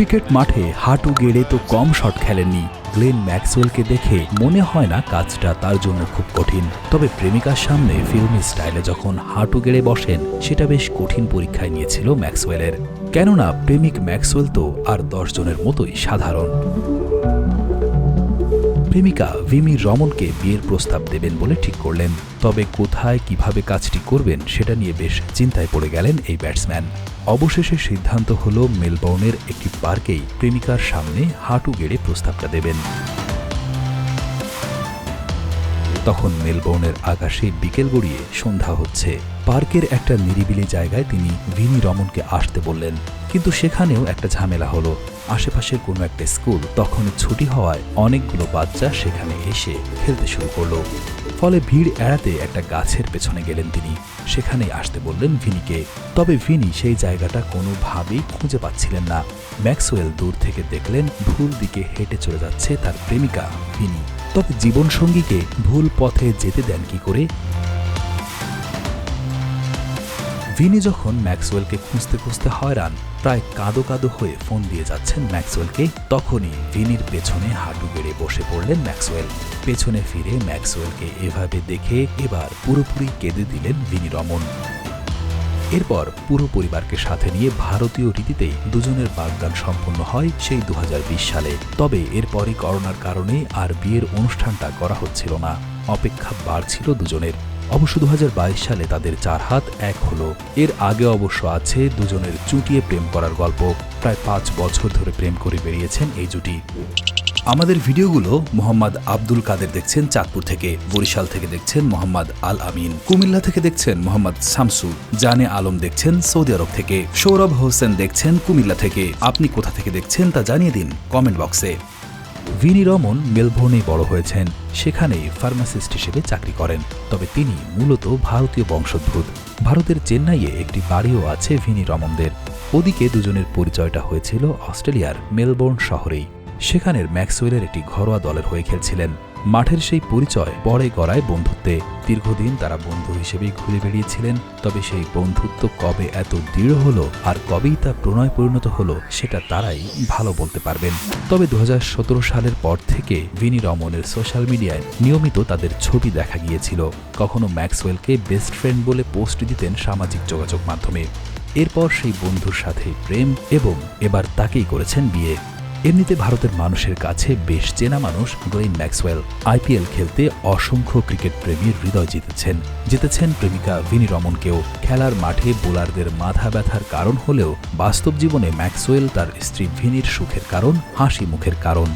Cricket মাঠে হাঁটু গেড়ে তো কম শট খেলেননি। গ্লেন ম্যাক্সওয়েলকে দেখে মনে হয় না কাজটা তার জন্য খুব কঠিন। তবে প্রেমিকার সামনে ফিল্মি স্টাইলে যখন হাঁটু গেড়ে বসেন, সেটা বেশ কঠিন পরীক্ষায় নিয়েছিল ম্যাক্সওয়েলের। কেননা প্রেমিক ম্যাক্সওয়েল তো আর দশজনের মতোই সাধারণ। প্রেমিকা ভিমি রমনকে বিয়ের প্রস্তাব দেবেন বলে ঠিক করলেন। তবে কোথায় কীভাবে কাজটি করবেন সেটা নিয়ে বেশ চিন্তায় পড়ে গেলেন এই ব্যাটসম্যান। অবশেষে সিদ্ধান্ত হল, মেলবোর্নের একটি পার্কেই প্রেমিকার সামনে হাঁটু গেড়ে প্রস্তাবটা দেবেন। তখন মেলবোর্নের আকাশে বিকেল গড়িয়ে সন্ধ্যা হচ্ছে। পার্কের একটা নিরিবিলি জায়গায় তিনি ভিনি রমনকে আসতে বললেন, কিন্তু সেখানেও একটা ঝামেলা হলো। আশেপাশের কোনো একটা স্কুল তখন ছুটি হওয়ায় অনেকগুলো বাচ্চা সেখানে এসে খেলতে শুরু করল। ফলে ভিড় এড়াতে একটা গাছের পেছনে গেলেন তিনি। সেখানেই আসতে বললেন ভিনিকে, তবে ভিনি সেই জায়গাটা কোনোভাবেই খুঁজে পাচ্ছিলেন না। ম্যাক্সওয়েল দূর থেকে দেখলেন ভুল দিকে হেঁটে চলে যাচ্ছে তার প্রেমিকা ভিনি। তবে জীবনসঙ্গীকে ভুল পথে যেতে দেন কি করে? ভিনি যখন ম্যাক্সওয়েলকে খুঁজতে খুঁজতে হয়রান, প্রায় কাঁদো কাঁদো হয়ে ফোন দিয়ে যাচ্ছেন ম্যাক্সওয়েলকে, তখনই ভিনির পেছনে হাঁটু গেড়ে বসে পড়লেন ম্যাক্সওয়েল। পেছনে ফিরে ম্যাক্সওয়েলকে এভাবে দেখে এবার পুরোপুরি কেঁদে দিলেন ভিনি রমন এরপর পুরো পরিবারকে সাথে নিয়ে ভারতীয় রীতিতেই দুজনের বাগদান সম্পন্ন হয় সেই দু হাজার বিশ সালে। তবে এরপরই করোনার কারণে আর বিয়ের অনুষ্ঠানটা করা হচ্ছিল না। অপেক্ষা বাড়ছিল দুজনের। অবশ্য দু হাজার বাইশ সালে তাদের চার হাত এক হলো। এর আগে অবশ্য আছে দুজনের চুটিয়ে প্রেম করার গল্প। প্রায় পাঁচ বছর ধরে প্রেম করে বেরিয়েছেন এই জুটি। আমাদের ভিডিওগুলো মোহাম্মদ আব্দুল কাদের দেখছেন চাঁদপুর থেকে, বরিশাল থেকে দেখছেন মোহাম্মদ আল আমিন, কুমিল্লা থেকে দেখছেন মোহাম্মদ শামসু জানে আলম দেখছেন সৌদি আরব থেকে, সৌরভ হোসেন দেখছেন কুমিল্লা থেকে, আপনি কোথা থেকে দেখছেন তা জানিয়ে দিন কমেন্ট বক্সে। ভিনি রমন মেলবোর্নে বড় হয়েছেন, সেখানেই ফার্মাসিস্ট হিসেবে চাকরি করেন, তবে তিনি মূলত ভারতীয় বংশোদ্ভূত। ভারতের চেন্নাইয়ে একটি বাড়িও আছে ভিনি রমনদের, ওদিকে দুজনের পরিচয়টা হয়েছিল অস্ট্রেলিয়ার মেলবোর্ন শহরেই। সেখানের ম্যাক্সওয়েলের একটি ঘরোয়া দলের হয়ে খেলছিলেন। মাঠের সেই পরিচয় পরে গড়ায় বন্ধুত্বে। দীর্ঘদিন তারা বন্ধু হিসেবেই ঘুরে বেরিয়েছিলেন তবে সেই বন্ধুত্ব কবে এত দৃঢ় হলো আর কবেই তা প্রণয় পরিণত হলো, সেটা তারাই ভালো বলতে পারবেন। তবে দু হাজার সতেরো সালের পর থেকে ভিনি রমনের সোশ্যাল মিডিয়ায় নিয়মিত তাদের ছবি দেখা গিয়েছিল। কখনো ম্যাক্সওয়েলকে বেস্ট ফ্রেন্ড বলে পোস্ট দিতেন সামাজিক যোগাযোগ মাধ্যমে। এরপর সেই বন্ধুর সাথে প্রেম এবং এবার তাকেই করেছেন বিয়ে। এমনিতে ভারতের মানুষের কাছে বেশ চেনা মানুষ গ্লেন ম্যাক্সওয়েল। আইপিএল খেলতে অসংখ্য ক্রিকেট প্রেমীর হৃদয় জিতেছেন। জিতেছেন প্রেমিকা ভিনি রমনকেও। খেলার মাঠে বোলারদের মাথা ব্যথার কারণ হলেও বাস্তব জীবনে ম্যাক্সওয়েল তার স্ত্রী ভিনির সুখের কারণ, হাসি মুখের কারণ।